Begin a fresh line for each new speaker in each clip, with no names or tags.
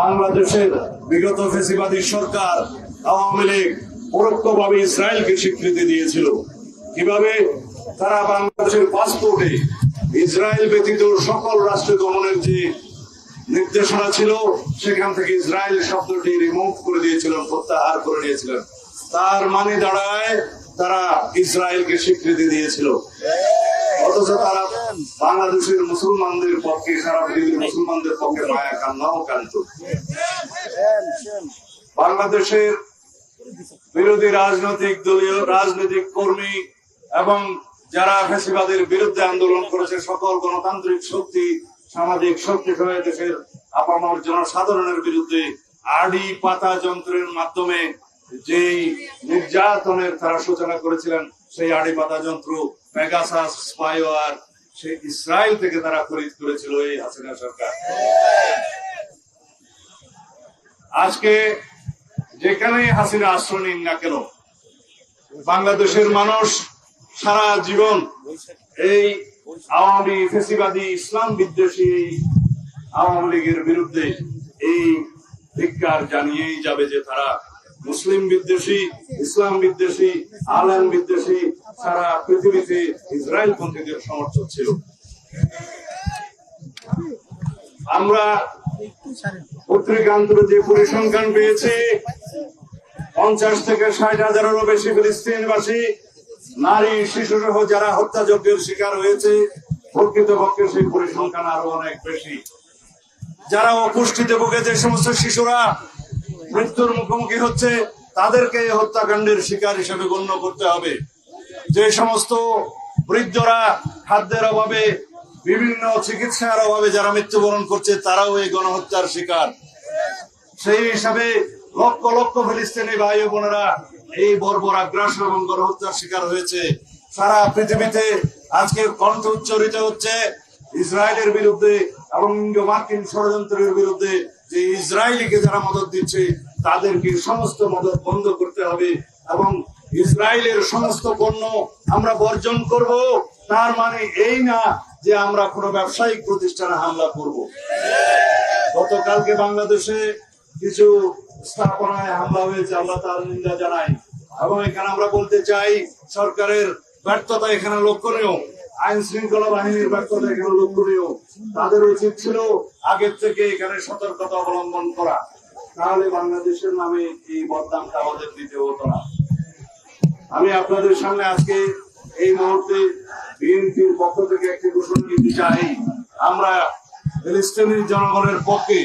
বাংলাদেশের বিগত ফেসিবাদী সরকার আওয়ামী লীগ পরোক্ষভাবে ইসরায়েলকে স্বীকৃতি দিয়েছিল। কীভাবে তারা বাংলাদেশের পাসপোর্টে ইসরায়েল ব্যতীত সকল রাষ্ট্র গমনের যে নির্দেশনা ছিল, সেখান থেকে ইসরায়েল শব্দটি রিমুভ করে দিয়েছিলেন, প্রত্যাহার করে দিয়েছিলেন তার মানে দাঁড়ায় তারা ইসরায়েলকে স্বীকৃতি দিয়েছিল। অথচ তারা বাংলাদেশের মুসলমানদের পক্ষে সারা পৃথিবীর মুসলমানদের পক্ষে মায়া কান্নাও কান্ত বাংলাদেশের বিরোধী রাজনৈতিক দলীয় রাজনৈতিক কর্মী এবং যারা ফেসিবাদের বিরুদ্ধে আন্দোলন করেছে সকল গণতান্ত্রিক শক্তি সামাজিক শক্তি সহ দেশের আপামর জনসাধারণের বিরুদ্ধে আড়ি পাতা যন্ত্রের মাধ্যমে যেই নির্যাতনের তারা সূচনা করেছিলেন সেই আড়ি পাতা যন্ত্র পেগাসাস স্পাইওয়ার সেই ইসরায়েল থেকে তারা খরিদ করেছিল এই হাসিনা সরকার। আজকে যেখানেই হাসিনা আশ্রয় নিন না কেন, বাংলাদেশের মানুষ সারা জীবন এই আওয়ামী ফেসিবাদী ইসলাম বিদ্বেষী আওয়ামী লীগের বিরুদ্ধে এই ধিক্কার জানিয়েই যাবে যে তারা মুসলিম বিদ্বেষী, ইসলাম বিদ্বেষী, আলেম বিদ্বেষী সারা পৃথিবীতে ইসরায়েল পন্থীদের সমর্থক ছিল। আমরা পত্রিকান্তরে যে পরিসংখ্যান পেয়েছি, পঞ্চাশ থেকে ষাট হাজারেরও বেশি ফিলিস্তিনবাসী, নারী শিশু সহ যারা হত্যাযজ্ঞের শিকার হয়েছে, প্রকৃতপক্ষে সেই পরিসংখ্যান আরও অনেক বেশি। যারা অপুষ্টিতে ভুগে যে সমস্ত শিশুরা মৃত্যুর মুখোমুখি হচ্ছে, তাদেরকে হত্যাকাণ্ডের শিকার হিসেবে গণ্য করতে হবে। যে সমস্ত বৃদ্ধরা খাদ্যের অভাবে, বিভিন্ন চিকিৎসার অভাবে যারা মৃত্যুবরণ করছে, তারাও এই গণহত্যার শিকার। সেই হিসাবে লক্ষ লক্ষ ফিলিস্তিনি ভাই বোনেরা এই বর্বর আগ্রাসন এবং গণহত্যার শিকার হয়েছে। সারা পৃথিবীতে আজকে কণ্ঠ উচ্চারিত হচ্ছে ইসরায়েলের বিরুদ্ধে এবং মার্কিন ষড়যন্ত্রের বিরুদ্ধে যে ইসরায়েলিকে যারা মদত দিচ্ছে, তাদেরকে সমস্ত মদত বন্ধ করতে হবে এবং ইসরায়েলের সমস্ত পণ্য আমরা বর্জন করব, তার মানে এই না যে আমরা কোনো ব্যবসায়িক প্রতিষ্ঠানে হামলা করব। গতকালকে বাংলাদেশে কিছু স্থাপনায় হামলা হয়েছে, আমরা তার নিন্দা জানাই। এবং এখানে আমরা বলতে চাই, সরকারের ব্যর্থতা এখানে লক্ষণীয়। আইন শৃঙ্খলা বাহিনীর ব্যর্থতা এখানে লক্ষণীয়। তাদের উচিত ছিল আগের থেকে এখানে সতর্কতা অবলম্বন করা। তাহলে বাংলাদেশের নামে এই বদনামটা আমাদের দিতে হতো না। আমি আপনাদের সামনে আজকে এই মুহূর্তে বিএনপির পক্ষ থেকে একটি ঘোষণা দিতে চাই। আমরা ফিলিস্তিনি জনগণের পক্ষে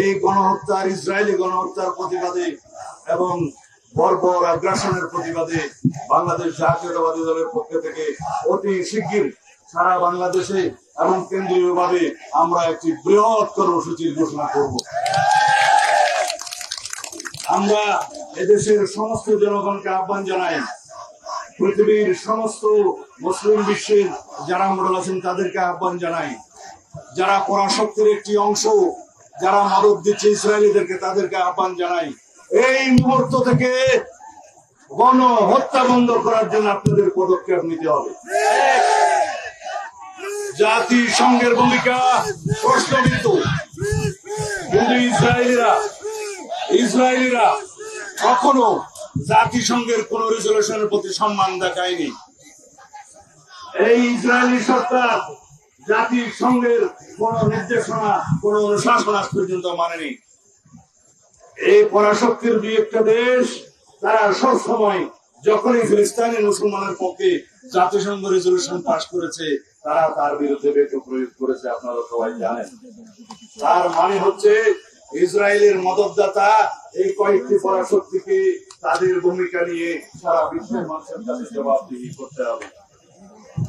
এই গণহত্যার, ইসরায়েলি গণহত্যার প্রতিবাদে এবং বর্বর আগ্রাসনের প্রতিবাদে বাংলাদেশ জাতীয়তাবাদী দলের পক্ষ থেকে অতি শিগগির সারা বাংলাদেশে এবং কেন্দ্রীয়ভাবে আমরা একটি বৃহৎ কর্মসূচির ঘোষণা করব। আমরা এদেশের সমস্ত জনগণকে আহ্বান জানাই, পৃথিবীর সমস্ত মুসলিম বিশ্বের যারা মডেল আছেন তাদেরকে আহ্বান জানাই, যারা পরাশক্তির একটি অংশ, যারা মদত দিচ্ছে ইসরায়েলিদেরকে তাদেরকে আহ্বান জানাই। এই মুহূর্ত থেকে গণ হত্যা বন্ধ করার জন্য আপনাদের পদক্ষেপ নিতে হবে। জাতিসংঘের ভূমিকা প্রশ্নবিদ্ধ। ইসরায়েলিরা ইসরায়েলিরা কখনো জাতিসংঘের কোন রেজলিউশনের প্রতি সম্মান দেখায়নি। এই ইসরায়েলি সরকার জাতিসংঘের কোন নির্দেশনা, কোন অনুশাসন আজ পর্যন্ত মানেনি। এই পরাশক্তির দুই একটা দেশ, তারা সব সময় যখনই ফিলিস্তানি মুসলমানের পক্ষে জাতিসংঘ রেজলিউশন পাশ করেছে, তারা তার বিরুদ্ধে ভেটো প্রয়োগ করেছে, আপনারা সবাই জানেন। তার মানে হচ্ছে ইসরায়েলের মদতদাতা এই কয়েকটি পরাশক্তিকে তাদের ভূমিকা নিয়ে সারা বিশ্বের মানুষের কাছে জবাবদিহি করতে হবে।